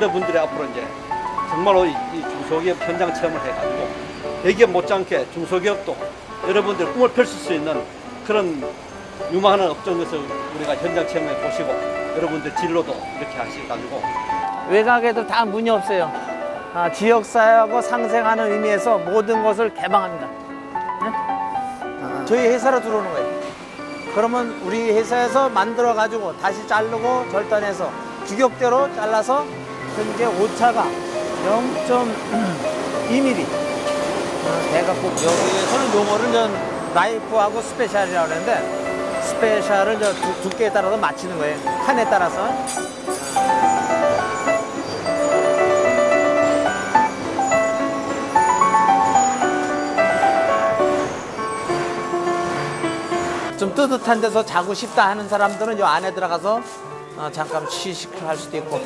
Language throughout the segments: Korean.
여러분들이 앞으로 이제 정말로 이, 이 중소기업 현장 체험을 해가지고 대기업 못지않게 중소기업도 여러분들 꿈을 펼칠 수 있는 그런 유망한 업종에서 우리가 현장 체험해 보시고 여러분들 진로도 이렇게 하셔가지고 외곽에도 다 문이 없어요. 아, 지역사회하고 상생하는 의미에서 모든 것을 개방합니다. 네? 아, 저희 회사로 들어오는 거예요. 그러면 우리 회사에서 만들어 가지고 다시 자르고 절단해서 규격대로 잘라서 현재 오차가 0.2mm 대각국 여기에서는 용어를 전 라이프하고 스페셜이라고 그러는데 스페셜을 두께에 따라서 맞추는 거예요. 칸에 따라서. 좀 뜨뜻한 데서 자고 싶다 하는 사람들은 요 안에 들어가서 어, 잠깐 취식을 할 수도 있고.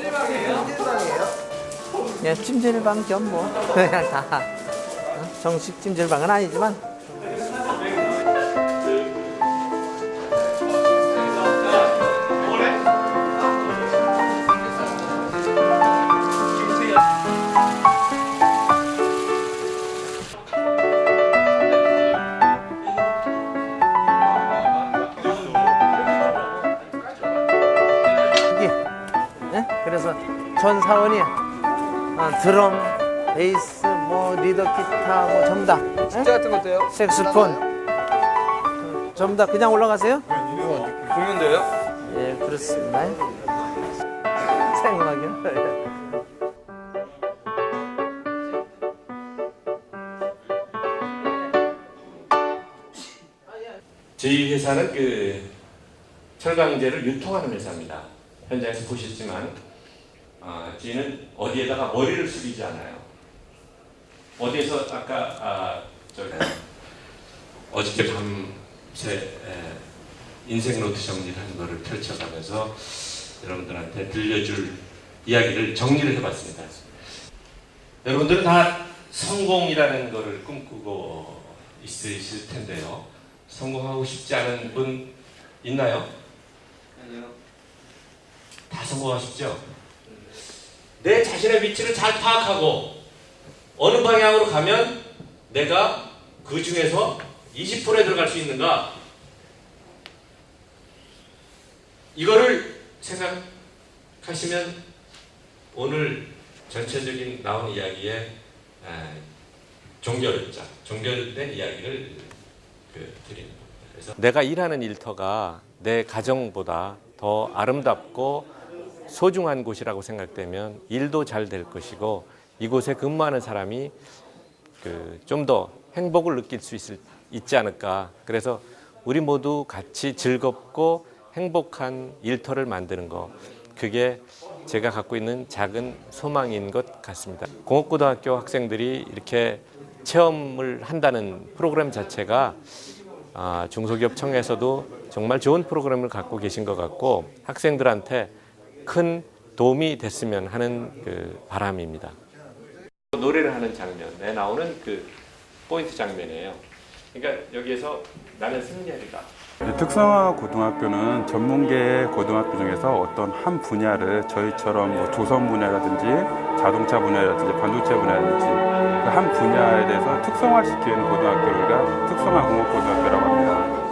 예, 찜질방 겸 뭐. 그냥 다. 어, 정식 찜질방은 아니지만. 전 사원이 어, 드럼, 베이스, 뭐 리더 기타 뭐 전부 다 축제 같은 것도요? 색스폰 어, 전부 다 그냥 올라가세요? 공연도요? 예 그렇습니다. 생각이요. 저희 회사는 그 철강제를 유통하는 회사입니다. 현장에서 보셨지만 아, 저희는 어디에다가 머리를 숙이지 않아요. 어디에서 아까 아, 저 어저께 밤새 에, 인생 노트 정리하는 거를 펼쳐가면서 여러분들한테 들려줄 이야기를 정리를 해봤습니다. 여러분들은 다 성공이라는 거를 꿈꾸고 있으실 텐데요. 성공하고 싶지 않은 분 있나요? 아니요. 다 성공하십죠? 내 자신의 위치를 잘 파악하고 어느 방향으로 가면 내가 그 중에서 20%에 들어갈 수 있는가? 이거를 생각하시면 오늘 전체적인 나온 이야기의 에, 종결자, 종결된 이야기를 그 드리는 겁니다. 그래서 내가 일하는 일터가 내 가정보다 더 아름답고 소중한 곳이라고 생각되면 일도 잘 될 것이고 이곳에 근무하는 사람이 그 좀 더 행복을 느낄 수 있을, 있지 않을까. 그래서 우리 모두 같이 즐겁고 행복한 일터를 만드는 거. 그게 제가 갖고 있는 작은 소망인 것 같습니다. 공업고등학교 학생들이 이렇게 체험을 한다는 프로그램 자체가 아, 중소기업청에서도 정말 좋은 프로그램을 갖고 계신 것 같고 학생들한테 큰 도움이 됐으면 하는 그 바람입니다. 노래를 하는 장면에 나오는 그 포인트 장면이에요. 그러니까 여기에서 나는 승리하리라. 특성화 고등학교는 전문계 고등학교 중에서 어떤 한 분야를 저희처럼 뭐 조선 분야라든지 자동차 분야라든지 반도체 분야라든지 그 한 분야에 대해서 특성화시키는 고등학교를 우리가 특성화 공업 고등학교라고 합니다.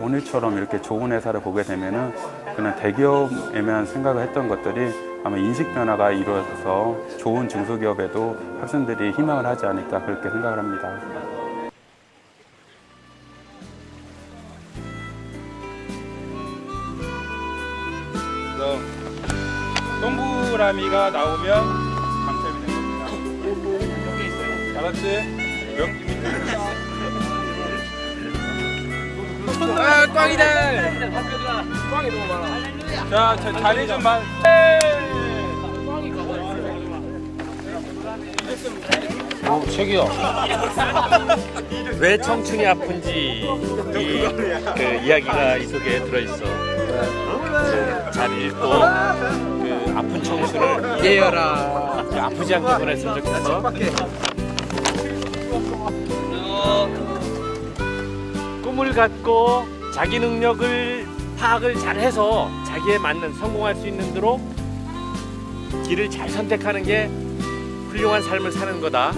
오늘처럼 이렇게 좋은 회사를 보게 되면은 그냥 대기업에만 생각을 했던 것들이 아마 인식 변화가 이루어져서 좋은 중소기업에도 학생들이 희망을 하지 않을까 그렇게 생각을 합니다. 동그라미가 나오면 당첨이 된 겁니다. 여기 있어요. 다 같이 명. 아 꽝이다. 꽝이 너무 많아. 자, 자 자리 좀 만. 왜 청춘이 아픈지 이, 그 이야기가 이 속에 들어있어. 그, 잘 읽고 그 아픈 청춘을. 그 아프지 않게 보냈으면 좋겠어. 꿈을 갖고 자기 능력을 파악을 잘해서 자기에 맞는 성공할 수 있는 대로 길을 잘 선택하는 게 훌륭한 삶을 사는 거다.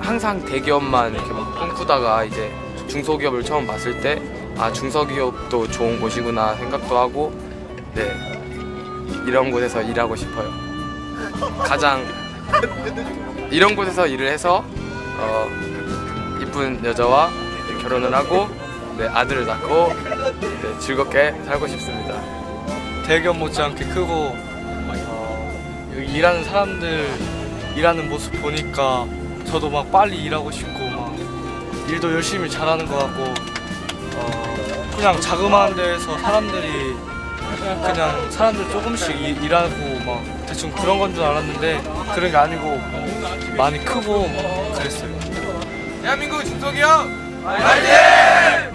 항상 대기업만 이렇게 막 꿈꾸다가 이제 중소기업을 처음 봤을 때 아 중소기업도 좋은 곳이구나 생각도 하고 네 이런 곳에서 일하고 싶어요. 가장 이런 곳에서 일을 해서 어, 이쁜 여자와 결혼을 하고 네, 아들을 낳고 네, 즐겁게 살고 싶습니다. 대기업 못지않게 크고 어, 여기 일하는 사람들 일하는 모습 보니까 저도 막 빨리 일하고 싶고 막 일도 열심히 잘하는 것 같고 어, 그냥 자그마한 데에서 사람들이 그냥 사람들 조금씩 일- 일하고 막 대충 그런 건 줄 알았는데 그런 게 아니고 많이 크고 그랬어요. 대한민국 중소기업 화이팅!